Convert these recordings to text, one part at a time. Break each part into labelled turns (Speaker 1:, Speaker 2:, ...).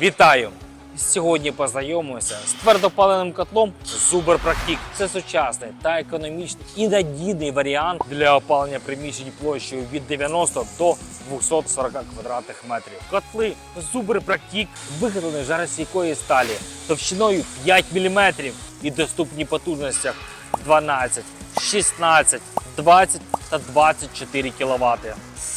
Speaker 1: Вітаю! Сьогодні познайомимося з твердопаленим котлом Зубер Практик. Це сучасний та економічний і надійний варіант для опалення приміщень площею від 90 до 240 квадратних метрів. Котли Зубер Практик виготовлені жаростійкої сталі товщиною 5 мм і доступні потужностях 12, 16, 20 та 24 кВт.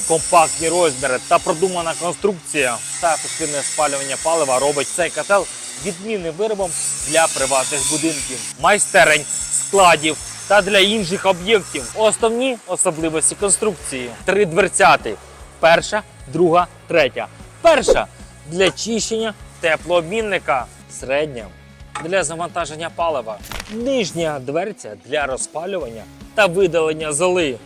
Speaker 1: Компактні розміри та продумана конструкція та ефективне спалювання палива робить цей котел відмінним виробом для приватних будинків, майстерень, складів та для інших об'єктів. Основні особливості конструкції: три дверцяти. Перша, друга, третя. Перша для чищення теплообмінника. Середня для завантаження палива. Нижня дверця для розпалювання та видалення золи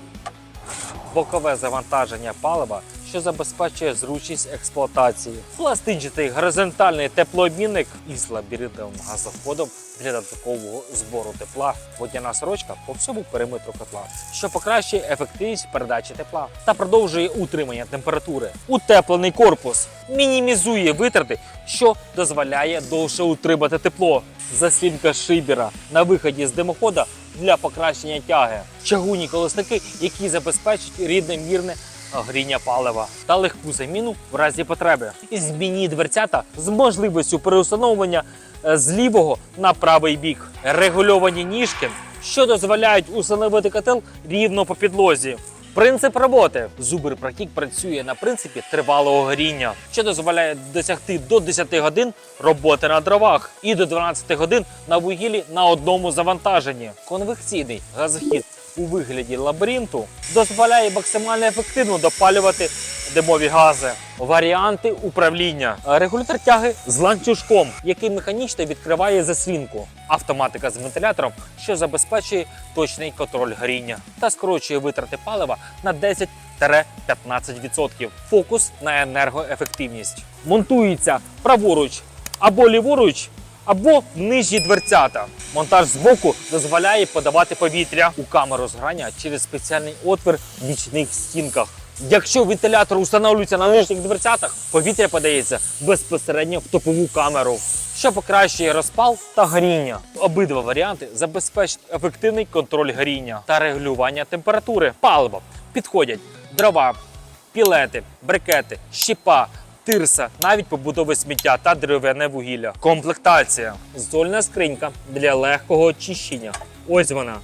Speaker 1: бокове завантаження палива, що забезпечує зручність експлуатації, пластинчатий горизонтальний теплообмінник із лабіринтовим газоходом для додаткового збору тепла, водяна сорочка по всьому периметру котла, що покращує ефективність передачі тепла та продовжує утримання температури. Утеплений корпус мінімізує витрати, що дозволяє довше утримати тепло. Заслінка шибера на виході з димохода для покращення тяги, чагунні колосники, які забезпечать рівномірне гріння палива та легку заміну в разі потреби. І змінні дверцята з можливістю переустановлення е, з лівого на правий бік. Регульовані ніжки, що дозволяють установити котел рівно по підлозі. Принцип роботи Зубер Практик працює на принципі тривалого горіння, що дозволяє досягти до 10 годин роботи на дровах і до 12 годин на вугіллі на одному завантаженні. Конвекційний газохід у вигляді лабіринту дозволяє максимально ефективно допалювати димові гази. Варіанти управління. Регулятор тяги з ланцюжком, який механічно відкриває заслінку. Автоматика з вентилятором, що забезпечує точний контроль горіння та скорочує витрати палива на 10-15%. Фокус на енергоефективність. Монтується праворуч або ліворуч або нижні дверцята. Монтаж збоку дозволяє подавати повітря у камеру зграння через спеціальний отвір в бічних стінках. Якщо вентилятор встановлюється на нижніх дверцятах, повітря подається безпосередньо в топову камеру, що покращує розпал та горіння. Обидва варіанти забезпечать ефективний контроль горіння та регулювання температури. Паливо підходять дрова, пілети, брикети, щепа, тирса, навіть побутове сміття та дерев'яне вугілля. Комплектація. Зольна скринька для легкого очищення. Ось вона.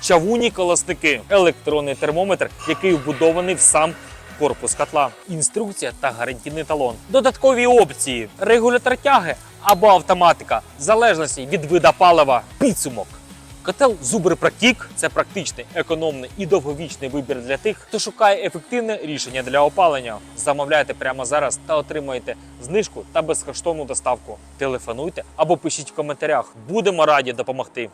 Speaker 1: Чавуні колосники, електронний термометр, який вбудований в сам корпус котла, інструкція та гарантійний талон. Додаткові опції: регулятор тяги або автоматика, в залежності від вида палива. Підсумок. Котел Зубрипрактік це практичний, економний і довговічний вибір для тих, хто шукає ефективне рішення для опалення. Замовляйте прямо зараз та отримаєте знижку та безкоштовну доставку. Телефонуйте або пишіть в коментарях. Будемо раді допомогти.